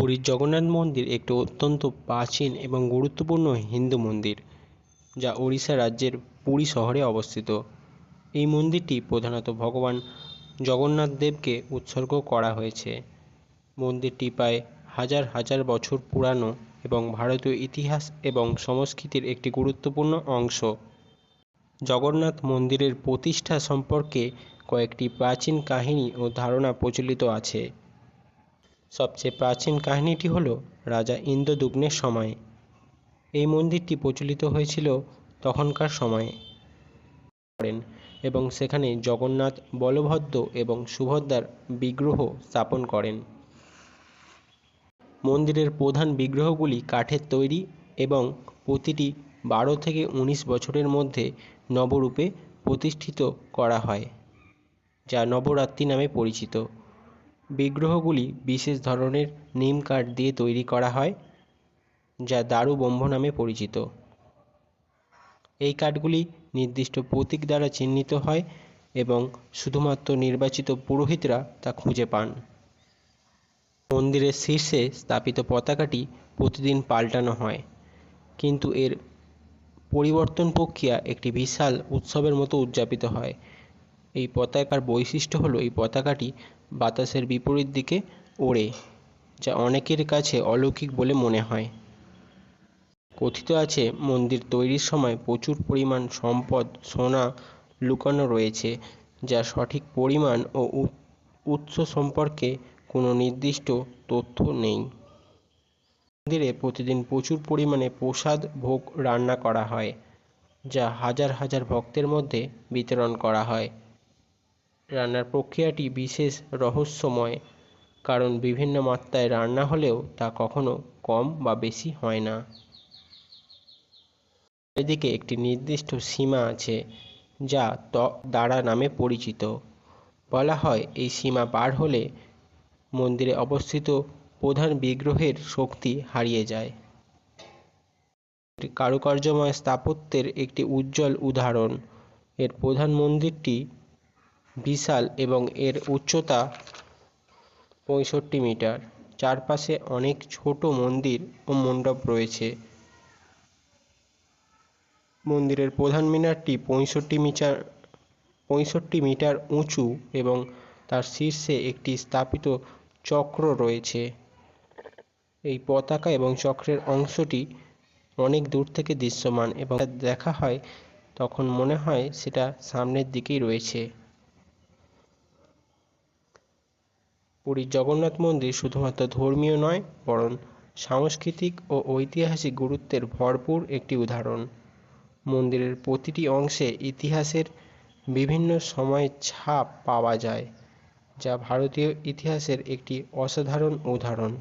পুরীর জগন্নাথ মন্দির একটি অত্যন্ত প্রাচীন এবং গুরুত্বপূর্ণ হিন্দু মন্দির, যা ওড়িশা রাজ্যের পুরী শহরে অবস্থিত। এই মন্দিরটি প্রধানত ভগবান জগন্নাথ দেবকে উৎসর্গ করা হয়েছে। মন্দিরটি প্রায় হাজার হাজার বছর পুরানো এবং ভারতীয় ইতিহাস এবং সংস্কৃতির একটি গুরুত্বপূর্ণ অংশ। জগন্নাথ মন্দিরের প্রতিষ্ঠা সম্পর্কে কয়েকটি প্রাচীন কাহিনী ও ধারণা প্রচলিত আছে। সবচেয়ে প্রাচীন কাহিনীটি হল রাজা ইন্দ্রদুগ্নের সময়ে। এই মন্দিরটি প্রচলিত হয়েছিল তখনকার সময়ে। করেন এবং সেখানে জগন্নাথ, বলভদ্র এবং সুভদ্রার বিগ্রহ স্থাপন করেন। মন্দিরের প্রধান বিগ্রহগুলি কাঠের তৈরি এবং প্রতিটি বারো থেকে উনিশ বছরের মধ্যে নবরূপে প্রতিষ্ঠিত করা হয়, যা নবরাত্রি নামে পরিচিত। বিগ্রহগুলি বিশেষ ধরনের নিম কাঠ দিয়ে তৈরি করা হয়, যা দারু ব্রহ্ম নামে পরিচিত। এই কাঠগুলি নির্দিষ্ট প্রতীক দ্বারা চিহ্নিত হয় এবং শুধুমাত্র নির্বাচিত পুরোহিতরা তা খুঁজে পান। মন্দিরের শীর্ষে স্থাপিত পতাকাটি প্রতিদিন পাল্টানো হয়, কিন্তু এর পরিবর্তন প্রক্রিয়া একটি বিশাল উৎসবের মতো উদযাপিত হয়। এই পতাকার বৈশিষ্ট্য হলো এই পতাকাটি বাতাসের বিপরীত দিকে ওড়ে, যা অনেকের কাছে অলৌকিক বলে মনে হয়। কথিত আছে, মন্দির তৈরির সময় প্রচুর পরিমাণ সম্পদ, সোনা লুকানো রয়েছে, যা সঠিক পরিমাণ ও উৎস সম্পর্কে কোনো নির্দিষ্ট তথ্য নেই। মন্দিরে প্রতিদিন প্রচুর পরিমাণে প্রসাদ ভোগ রান্না করা হয়, যা হাজার হাজার ভক্তের মধ্যে বিতরণ করা হয়। রান্নার প্রক্রিয়াটি বিশেষ রহস্যময়, কারণ বিভিন্ন মাত্রায় রান্না হলেও তা কখনো কম বা বেশি হয় না। চারিদিকে একটি নির্দিষ্ট সীমা আছে, যা ত দ্বারা নামে পরিচিত। বলা হয়, এই সীমা পার হলে মন্দিরে অবস্থিত প্রধান বিগ্রহের শক্তি হারিয়ে যায়। কারুকার্যময় স্থাপত্যের একটি উজ্জ্বল উদাহরণ। এর প্রধান মন্দিরটি বিশাল এবং এর উচ্চতা পঁয়ষট্টি মিটার। চারপাশে অনেক ছোট মন্দির ও মণ্ডপ রয়েছে। মন্দিরের প্রধান মিনারটি পঁয়ষট্টি মিটার পঁয়ষট্টি মিটার উঁচু এবং তার শীর্ষে একটি স্থাপিত চক্র রয়েছে। এই পতাকা এবং চক্রের অংশটি অনেক দূর থেকে দৃশ্যমান এবং দেখা হয় তখন মনে হয় সেটা সামনের দিকেই রয়েছে। পুরীর জগন্নাথ মন্দির শুধুমাত্র ধর্মীয় নয়, বরং সাংস্কৃতিক ও ঐতিহাসিক গুরুত্বের ভরপুর একটি উদাহরণ। মন্দিরের প্রতিটি অংশে ইতিহাসের বিভিন্ন সময়ের ছাপ পাওয়া যায়, যা ভারতীয় ইতিহাসের একটি অসাধারণ উদাহরণ।